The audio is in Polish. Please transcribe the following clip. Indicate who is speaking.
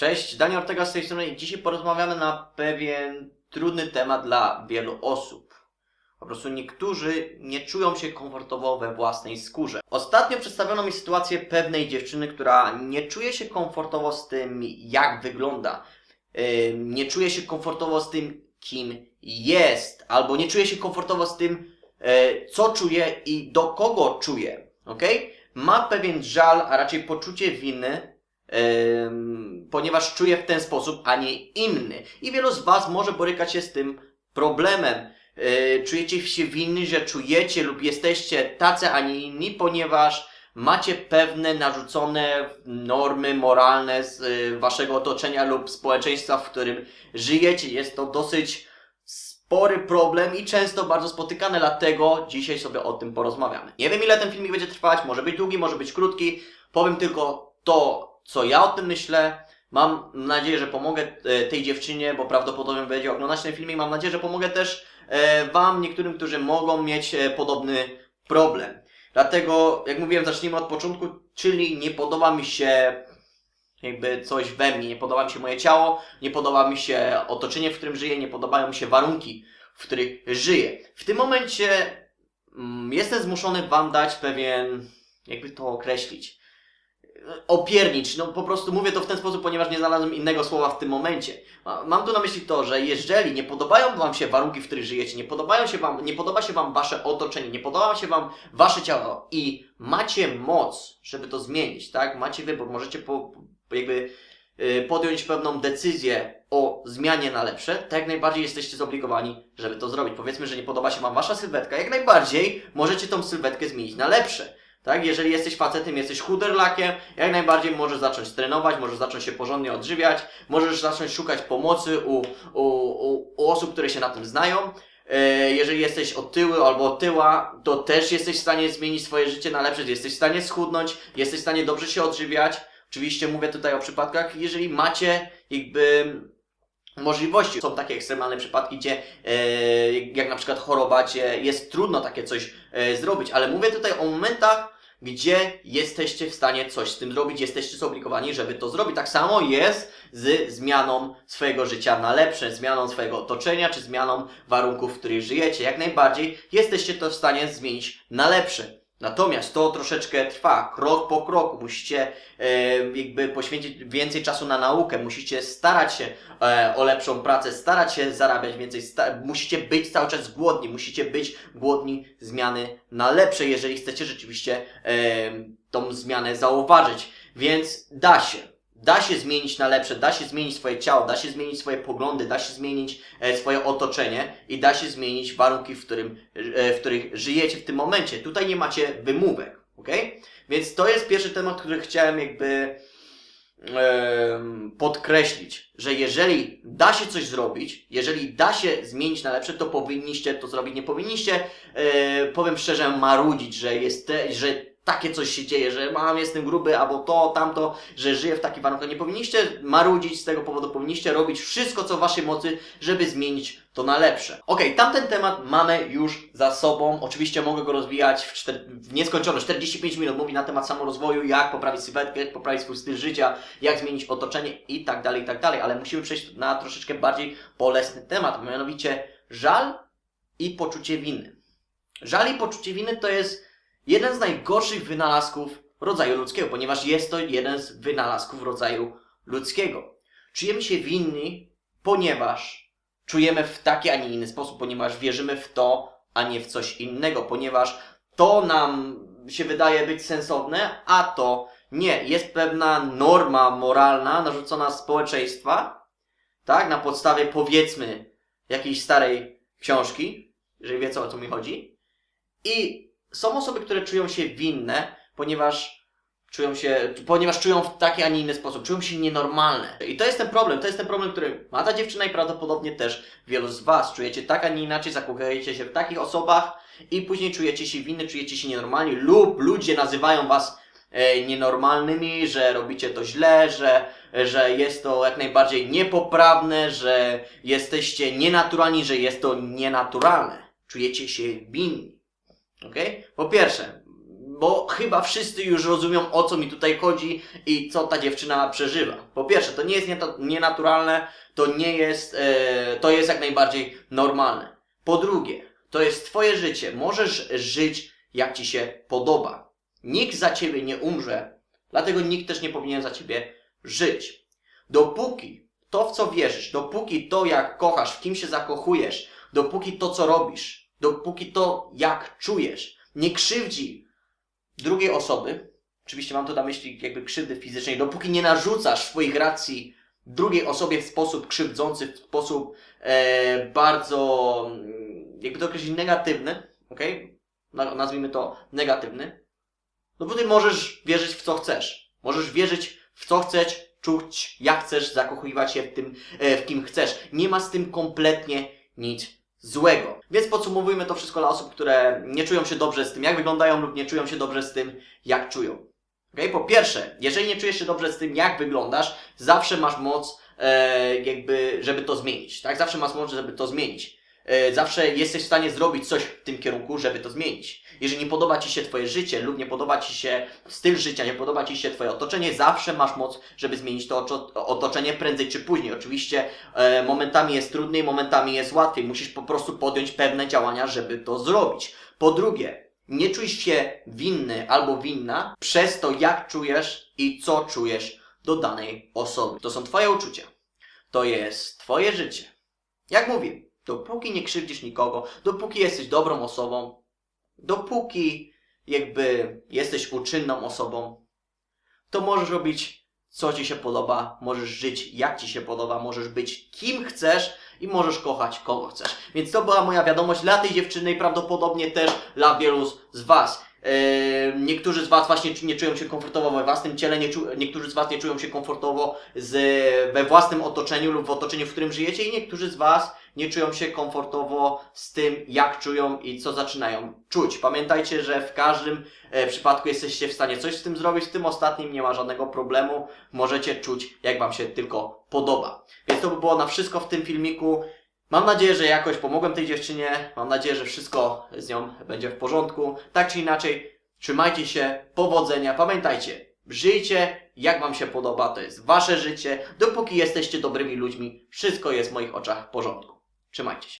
Speaker 1: Cześć, Daniel Ortega z tej strony i dzisiaj porozmawiamy na pewien trudny temat dla wielu osób. Po prostu niektórzy nie czują się komfortowo we własnej skórze. Ostatnio przedstawiono mi sytuację pewnej dziewczyny, która nie czuje się komfortowo z tym, jak wygląda. Nie czuje się komfortowo z tym, kim jest, albo nie czuje się komfortowo z tym, yy, co czuje i do kogo czuje. ok? Ma pewien żal, a raczej poczucie winy, ponieważ czuje w ten sposób, a nie inny. I wielu z Was może borykać się z tym problemem. Yy, czujecie się winni, że czujecie lub jesteście tacy, a nie inni, ponieważ macie pewne narzucone normy moralne z y, Waszego otoczenia lub społeczeństwa, w którym żyjecie. Jest to dosyć spory problem i często bardzo spotykany, dlatego dzisiaj sobie o tym porozmawiamy. Nie wiem ile ten filmik będzie trwać, może być długi, może być krótki. Powiem tylko to, co ja o tym myślę. Mam nadzieję, że pomogę e, tej dziewczynie, bo prawdopodobnie będzie oglądać ten filmik. Mam nadzieję, że pomogę też e, Wam, niektórym, którzy mogą mieć e, podobny problem. Dlatego, jak mówiłem, zacznijmy od początku, czyli nie podoba mi się jakby coś we mnie, nie podoba mi się moje ciało, nie podoba mi się otoczenie, w którym żyję, nie podobają mi się warunki, w których żyję. W tym momencie mm, jestem zmuszony Wam dać pewien, jakby to określić, opiernicz. No po prostu mówię to w ten sposób, ponieważ nie znalazłem innego słowa w tym momencie. Ma- Mam tu na myśli to, że jeżeli nie podobają Wam się warunki, w których żyjecie, nie, podobają się wam, nie podoba się Wam Wasze otoczenie, nie podoba się Wam Wasze ciało i macie moc, żeby to zmienić, tak? Macie wybór, możecie po jakby y, podjąć pewną decyzję o zmianie na lepsze, tak jak najbardziej jesteście zobligowani, żeby to zrobić. Powiedzmy, że nie podoba się Wam Wasza sylwetka, jak najbardziej możecie tą sylwetkę zmienić na lepsze. Tak, jeżeli jesteś facetem, jesteś chuderlakiem, jak najbardziej możesz zacząć trenować, możesz zacząć się porządnie odżywiać, możesz zacząć szukać pomocy u, u, u, u osób, które się na tym znają. E, Jeżeli jesteś otyły albo otyła, to też jesteś w stanie zmienić swoje życie na lepsze, jesteś w stanie schudnąć, jesteś w stanie dobrze się odżywiać. Oczywiście mówię tutaj o przypadkach, jeżeli macie jakby możliwości. Są takie ekstremalne przypadki, gdzie e, jak na przykład choroba, gdzie jest trudno takie coś e, zrobić, ale mówię tutaj o momentach, gdzie jesteście w stanie coś z tym zrobić, jesteście zobligowani, żeby to zrobić. Tak samo jest z zmianą swojego życia na lepsze, zmianą swojego otoczenia, czy zmianą warunków, w których żyjecie. Jak najbardziej jesteście to w stanie zmienić na lepsze. Natomiast to troszeczkę trwa, krok po kroku. Musicie e, jakby poświęcić więcej czasu na naukę, musicie starać się e, o lepszą pracę, starać się zarabiać więcej, sta- musicie być cały czas głodni, musicie być głodni zmiany na lepsze, jeżeli chcecie rzeczywiście e, tą zmianę zauważyć. Więc da się. Da się zmienić na lepsze, da się zmienić swoje ciało, da się zmienić swoje poglądy, da się zmienić e, swoje otoczenie i da się zmienić warunki, w, którym, e, w których żyjecie w tym momencie. Tutaj nie macie wymówek, ok? Więc to jest pierwszy temat, który chciałem jakby podkreślić, że jeżeli da się coś zrobić, jeżeli da się zmienić na lepsze, to powinniście to zrobić. Nie powinniście, e, powiem szczerze, marudzić, że jest, że takie coś się dzieje, że mam, jestem gruby, albo to, tamto, że żyję w takich warunkach. Nie powinniście marudzić z tego powodu, powinniście robić wszystko, co w waszej mocy, żeby zmienić to na lepsze. Okej, tamten temat mamy już za sobą. Oczywiście mogę go rozwijać w, czter- w nieskończoność. 45 minut mówi na temat samorozwoju, jak poprawić sylwetkę, jak poprawić swój styl życia, jak zmienić otoczenie i tak dalej, i tak dalej. Ale musimy przejść na troszeczkę bardziej bolesny temat, mianowicie żal i poczucie winy. Żal i poczucie winy to jest jeden z najgorszych wynalazków rodzaju ludzkiego, ponieważ jest to jeden z wynalazków rodzaju ludzkiego. Czujemy się winni, ponieważ czujemy w taki, a nie inny sposób, ponieważ wierzymy w to, a nie w coś innego, ponieważ to nam się wydaje być sensowne, a to nie. Jest pewna norma moralna narzucona społeczeństwa, tak, na podstawie powiedzmy jakiejś starej książki, jeżeli wiecie o co mi chodzi. I są osoby, które czują się winne, ponieważ czują się, ponieważ czują w taki, a nie inny sposób, czują się nienormalne. I to jest ten problem, to jest ten problem, który ma ta dziewczyna i prawdopodobnie też wielu z Was. Czujecie tak, a nie inaczej, zakochujecie się w takich osobach i później czujecie się winny, czujecie się nienormalni lub ludzie nazywają Was e, nienormalnymi, że robicie to źle, że, że jest to jak najbardziej niepoprawne, że jesteście nienaturalni, że jest to nienaturalne. Czujecie się winni. Ok? Po pierwsze, bo chyba wszyscy już rozumią o co mi tutaj chodzi i co ta dziewczyna przeżywa. Po pierwsze, to nie jest nienaturalne, to nie jest, e, to jest jak najbardziej normalne. Po drugie, to jest twoje życie, możesz żyć jak ci się podoba. Nikt za ciebie nie umrze, dlatego nikt też nie powinien za ciebie żyć. Dopóki to, w co wierzysz, dopóki to, jak kochasz, w kim się zakochujesz, dopóki to, co robisz, dopóki to, jak czujesz, nie krzywdzi drugiej osoby, oczywiście mam tu na myśli jakby krzywdy fizycznej, dopóki nie narzucasz swoich racji drugiej osobie w sposób krzywdzący, w sposób e, bardzo, mm, jakby to określić, negatywny, ok? Nazwijmy to negatywny, dopóty możesz wierzyć w co chcesz. Możesz wierzyć w co chcesz, czuć jak chcesz, zakochiwać się w tym, e, w kim chcesz. Nie ma z tym kompletnie nic złego. Więc podsumowujmy to wszystko dla osób, które nie czują się dobrze z tym, jak wyglądają lub nie czują się dobrze z tym, jak czują. Okay? Po pierwsze, jeżeli nie czujesz się dobrze z tym, jak wyglądasz, zawsze masz moc, e, jakby, żeby to zmienić. Tak? Zawsze masz moc, żeby to zmienić. E, zawsze jesteś w stanie zrobić coś w tym kierunku, żeby to zmienić. Jeżeli nie podoba Ci się Twoje życie lub nie podoba Ci się styl życia, nie podoba Ci się Twoje otoczenie, zawsze masz moc, żeby zmienić to otoczenie prędzej czy później. Oczywiście e, momentami jest trudniej, momentami jest łatwiej. Musisz po prostu podjąć pewne działania, żeby to zrobić. Po drugie, nie czuj się winny albo winna przez to, jak czujesz i co czujesz do danej osoby. To są Twoje uczucia. To jest Twoje życie. Jak mówię, dopóki nie krzywdzisz nikogo, dopóki jesteś dobrą osobą, dopóki jakby jesteś uczynną osobą, to możesz robić co ci się podoba, możesz żyć jak ci się podoba, możesz być kim chcesz i możesz kochać kogo chcesz. Więc to była moja wiadomość dla tej dziewczyny i prawdopodobnie też dla wielu z- was. Yy, niektórzy z was właśnie nie czują się komfortowo we własnym ciele, nie czu, niektórzy z was nie czują się komfortowo z, we własnym otoczeniu lub w otoczeniu, w którym żyjecie i niektórzy z was nie czują się komfortowo z tym, jak czują i co zaczynają czuć. Pamiętajcie, że w każdym e, przypadku jesteście w stanie coś z tym zrobić, w tym ostatnim nie ma żadnego problemu. Możecie czuć, jak Wam się tylko podoba. Więc to by było na wszystko w tym filmiku. Mam nadzieję, że jakoś pomogłem tej dziewczynie. Mam nadzieję, że wszystko z nią będzie w porządku. Tak czy inaczej, trzymajcie się, powodzenia. Pamiętajcie, żyjcie jak Wam się podoba, to jest Wasze życie. Dopóki jesteście dobrymi ludźmi, wszystko jest w moich oczach w porządku. Trzymajcie się.